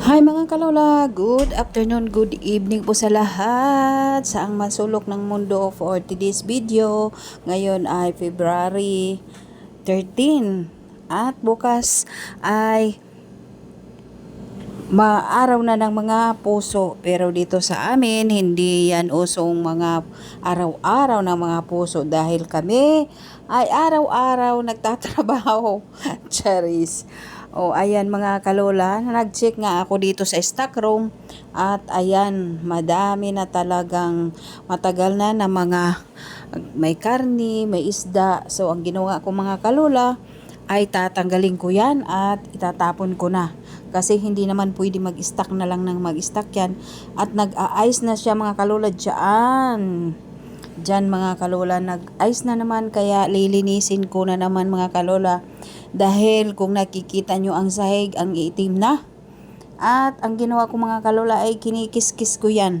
Hi mga kalola, good afternoon, good evening po sa lahat sa ang masulok ng mundo for today's video. Ngayon ay February 13 at bukas ay maaraw na ng mga puso. Pero dito sa amin hindi yan usong mga araw-araw ng mga puso dahil kami ay araw-araw nagtatrabaho. Charis o ayan mga kalola nag-check nga ako dito sa stock room at ayan madami na talagang matagal na na mga may karni may isda so ang ginawa ko mga kalola ay tatanggalin ko yan at itatapon ko na. Kasi hindi naman pwede mag-stack na lang ng mag-stack yan. At nag-a-ice na siya mga kalula dyan. Dyan mga kalola, nag-ice na naman kaya lilinisin ko na naman mga kalola. Dahil kung nakikita nyo ang sahig, ang itim na. At ang ginawa ko mga kalola ay kinikis-kis ko yan.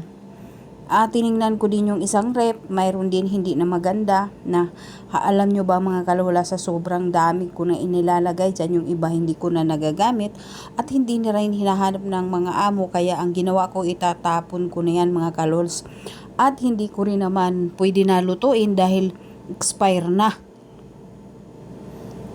At tiningnan ko din yung isang rep, mayroon din hindi na maganda na alam nyo ba mga kalula sa sobrang dami ko na inilalagay dyan yung iba hindi ko na nagagamit at hindi na rin hinahanap ng mga amo kaya ang ginawa ko itatapon ko na yan mga kalols at hindi ko rin naman pwede na lutuin dahil expire na.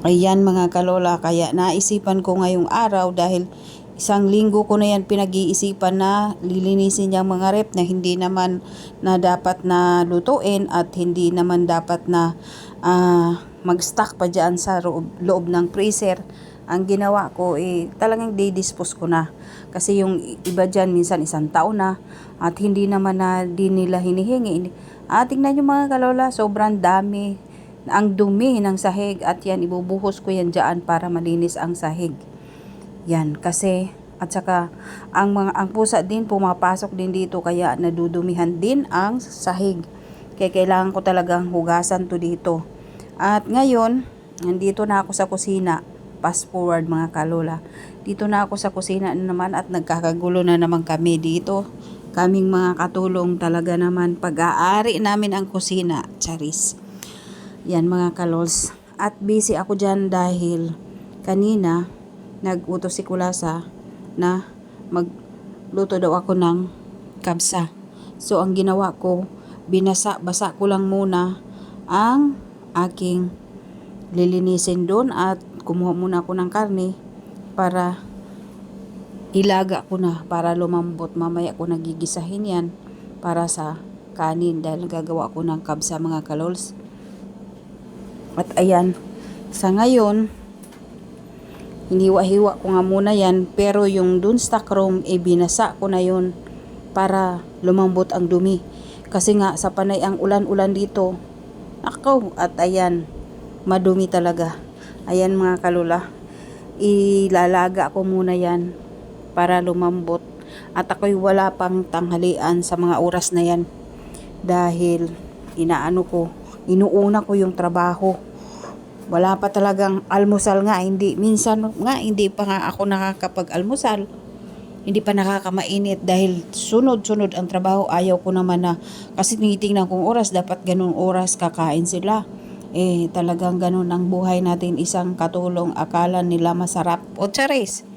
Ayan mga kalola, kaya naisipan ko ngayong araw dahil isang linggo ko na yan pinag-iisipan na lilinisin yung mga rep na hindi naman na dapat na lutuin at hindi naman dapat na uh, mag-stock pa dyan sa loob, loob ng freezer. Ang ginawa ko, eh, talagang di-dispose ko na. Kasi yung iba dyan, minsan isang taon na at hindi naman na din nila hinihingi. At tingnan nyo mga kalola, sobrang dami ang dumi ng sahig at yan ibubuhos ko yan dyan para malinis ang sahig. Yan kasi at saka ang mga ang pusa din pumapasok din dito kaya nadudumihan din ang sahig. Kaya kailangan ko talagang hugasan to dito. At ngayon, nandito na ako sa kusina. Fast forward mga kalola. Dito na ako sa kusina naman at nagkakagulo na naman kami dito. Kaming mga katulong talaga naman pag-aari namin ang kusina. Charis. Yan mga kalols. At busy ako dyan dahil kanina nagutos si Kulasa na magluto daw ako ng kabsa. So ang ginawa ko, binasa-basa ko lang muna ang aking lilinisin doon at kumuha muna ako ng karne para ilaga ko na para lumambot. Mamaya ko nagigisahin yan para sa kanin dahil gagawa ko ng kabsa mga kalols. At ayan, sa ngayon, hiniwa-hiwa ko nga muna yan, pero yung dun stock room, e binasa ko na yun para lumambot ang dumi. Kasi nga, sa panay ang ulan-ulan dito, ako, at ayan, madumi talaga. Ayan mga kalula, ilalaga ko muna yan para lumambot. At ako'y wala pang tanghalian sa mga oras na yan dahil inaano ko, inuuna ko yung trabaho. Wala pa talagang almusal nga, hindi minsan nga hindi pa nga ako nakakapag-almusal. Hindi pa nakakamainit dahil sunod-sunod ang trabaho. Ayaw ko naman na kasi tinitingnan kong oras, dapat ganung oras kakain sila. Eh, talagang ganun ang buhay natin, isang katulong, akala nila masarap. O charis,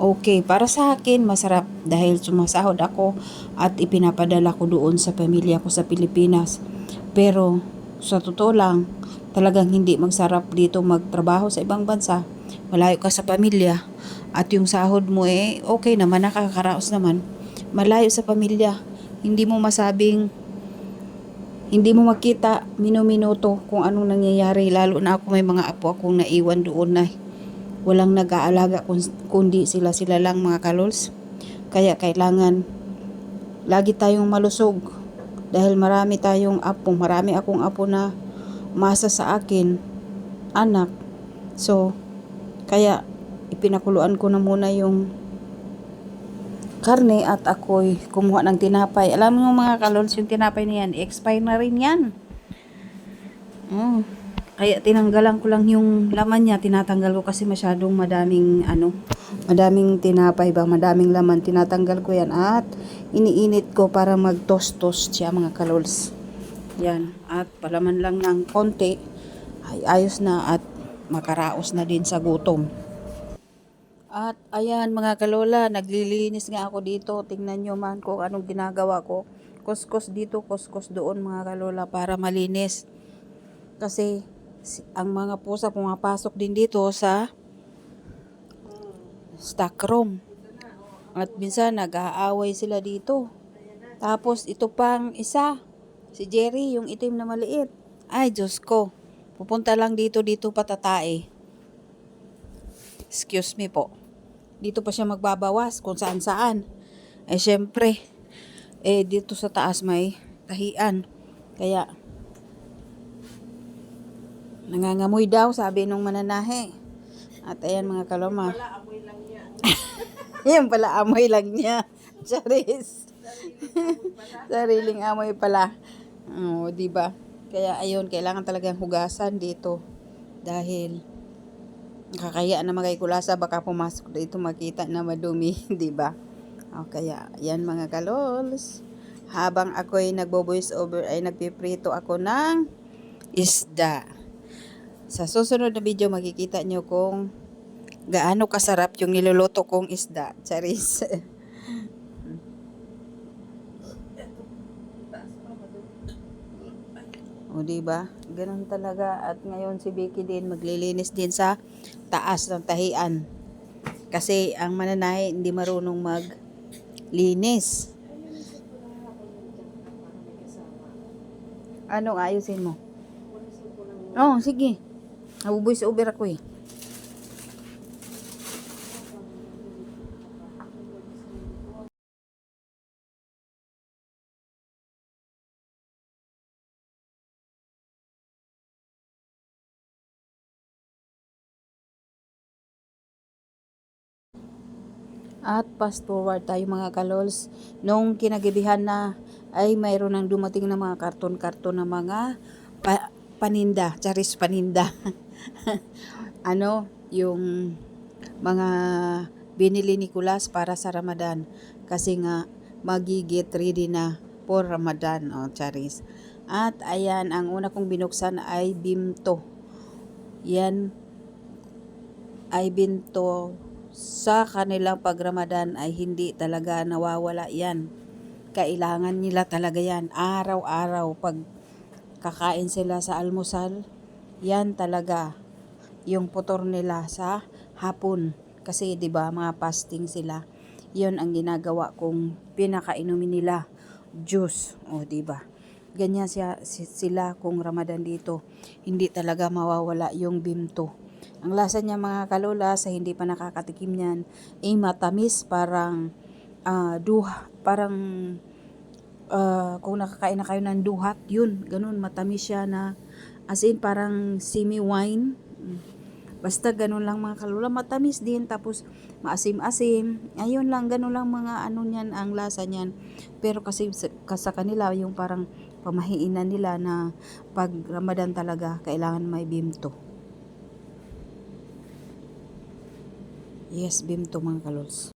okay, para sa akin masarap dahil sumasahod ako at ipinapadala ko doon sa pamilya ko sa Pilipinas. Pero sa totoo lang, talagang hindi magsarap dito magtrabaho sa ibang bansa. Malayo ka sa pamilya at yung sahod mo eh okay naman, nakakaraos naman. Malayo sa pamilya. Hindi mo masabing hindi mo makita minuminuto kung anong nangyayari lalo na ako may mga apo akong naiwan doon na walang nag-aalaga kundi sila sila lang mga kalols. Kaya kailangan lagi tayong malusog dahil marami tayong apo, marami akong apo na masa sa akin, anak. So, kaya ipinakuluan ko na muna yung karne at ako'y kumuha ng tinapay. Alam mo mga kalols, yung tinapay na yan, expire na rin yan. Oh, kaya tinanggalan ko lang yung laman niya, tinatanggal ko kasi masyadong madaming ano, madaming tinapay ba, madaming laman, tinatanggal ko yan at iniinit ko para mag-toast-toast siya mga kalols. Yan. At palaman lang ng konti, ay ayos na at makaraos na din sa gutom. At ayan mga kalola, naglilinis nga ako dito. Tingnan nyo man kung anong ginagawa ko. Kuskus dito, kuskus doon mga kalola para malinis. Kasi si- ang mga pusa pumapasok din dito sa stock room. At minsan nag-aaway sila dito. Tapos ito pang isa, si Jerry, yung itim na maliit. Ay, Diyos ko. Pupunta lang dito, dito patatae. Excuse me po. Dito pa siya magbabawas kung saan saan. Eh, syempre, eh, dito sa taas may tahian. Kaya, nangangamoy daw, sabi nung mananahe. At ayan mga kaloma. Yan pala, amoy lang niya. Charis. Sariling amoy pala. Oo, di ba? Kaya ayun, kailangan talagang hugasan dito. Dahil nakakaya na magay kulasa baka pumasok dito makita na madumi, di ba? O kaya, yan mga kalols. Habang ako'y nagbo-voice over ay nagpiprito ako ng isda. Sa susunod na video makikita nyo kung gaano kasarap yung niluluto kong isda. Charis. O, di ba? Ganun talaga. At ngayon si Vicky din maglilinis din sa taas ng tahian. Kasi ang mananahe hindi marunong maglinis. Anong ayusin mo? Oh, sige. Nabuboy sa Uber ako eh. At fast forward tayo mga kalols. Nung kinagabihan na ay mayroon nang dumating na mga karton-karton na mga pa- paninda, charis paninda. ano, yung mga binili ni Kulas para sa Ramadan. Kasi nga magigit ready na for Ramadan, o oh, charis. At ayan, ang una kong binuksan ay bimto. Yan ay binto sa kanilang pagramadan ay hindi talaga nawawala yan. Kailangan nila talaga yan. Araw-araw pag kakain sila sa almusal, yan talaga yung putor nila sa hapon. Kasi 'di ba mga fasting sila. 'Yon ang ginagawa kong pinakainumin nila juice, o 'di ba? Ganyan siya si- sila kung Ramadan dito. Hindi talaga mawawala yung bimto. Ang lasa niya mga kalola sa hindi pa nakakatikim niyan ay matamis parang ah, duha, parang ah, kung nakakain na kayo ng duhat, yun, ganun, matamis siya na as in parang semi-wine. Mm. Basta ganun lang mga kalola, matamis din tapos maasim-asim. Ayun lang, ganun lang mga ano niyan ang lasa niyan. Pero kasi sa kanila yung parang pamahiinan nila na pag Ramadan talaga kailangan may bimto. Yes, bimto mga kalols.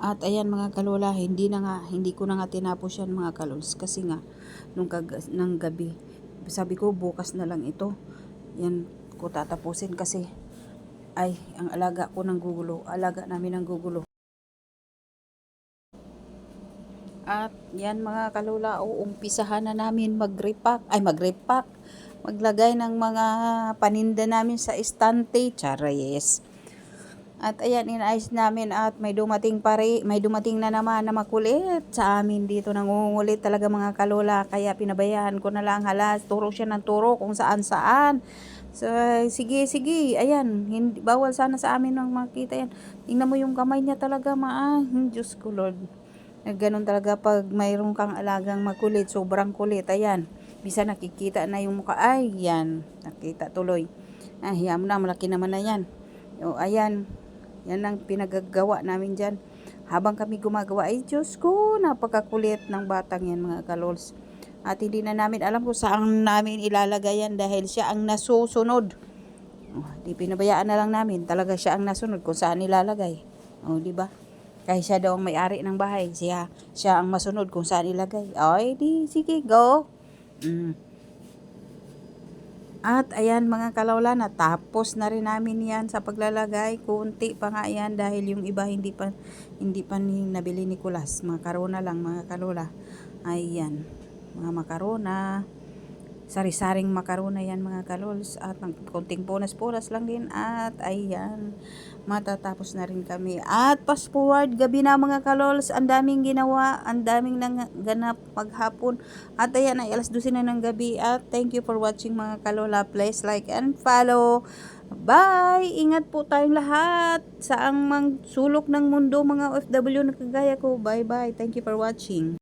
At ayan mga kalola, hindi na nga, hindi ko na nga tinapos yan mga kalols kasi nga nung kag ng gabi, sabi ko bukas na lang ito. Yan ko tatapusin kasi ay ang alaga ko ng gugulo, alaga namin ng gugulo. At yan mga kalola, uumpisahan na namin mag-repack, ay mag-repack, maglagay ng mga paninda namin sa estante, charayes. At ayan, inayos namin at may dumating pare, may dumating na naman na makulit sa amin dito. Nangungulit talaga mga kalola. Kaya pinabayaan ko na lang halas. Turo siya ng turo kung saan saan. So, sige, sige. Ayan, hindi, bawal sana sa amin nang makita yan. Tingnan mo yung kamay niya talaga, maa. Hmm, Diyos ko, Lord. Ganun talaga pag mayroon kang alagang makulit, sobrang kulit. Ayan, bisa nakikita na yung mukha. Ay, yan. Nakita tuloy. Ay, hiya na, malaki naman na yan. O, ayan. Yan ang pinagagawa namin dyan. Habang kami gumagawa, ay Diyos ko, napakakulit ng batang yan mga kalols. At hindi na namin alam kung saan namin ilalagay yan dahil siya ang nasusunod. Oh, di pinabayaan na lang namin. Talaga siya ang nasunod kung saan ilalagay. O, di ba? Kahit siya daw ang may-ari ng bahay, siya, siya ang masunod kung saan ilagay. Ay, di, sige, go. Mm. At ayan mga kalawla, natapos na rin namin yan sa paglalagay. Kunti pa nga yan dahil yung iba hindi pa, hindi pa nabili ni Kulas. Mga karona lang mga kalawla. Ayan, mga makarona. Sari-saring makarona yan mga kalols. At ng konting punas-punas lang din. At ayan, matatapos na rin kami. At fast forward, gabi na mga kalols. Ang daming ginawa, ang daming nang ganap maghapon. At ayan, ay alas 12 na ng gabi. At thank you for watching mga kalola. Please like and follow. Bye! Ingat po tayong lahat sa ang mang sulok ng mundo mga OFW na kagaya ko. Bye-bye. Thank you for watching.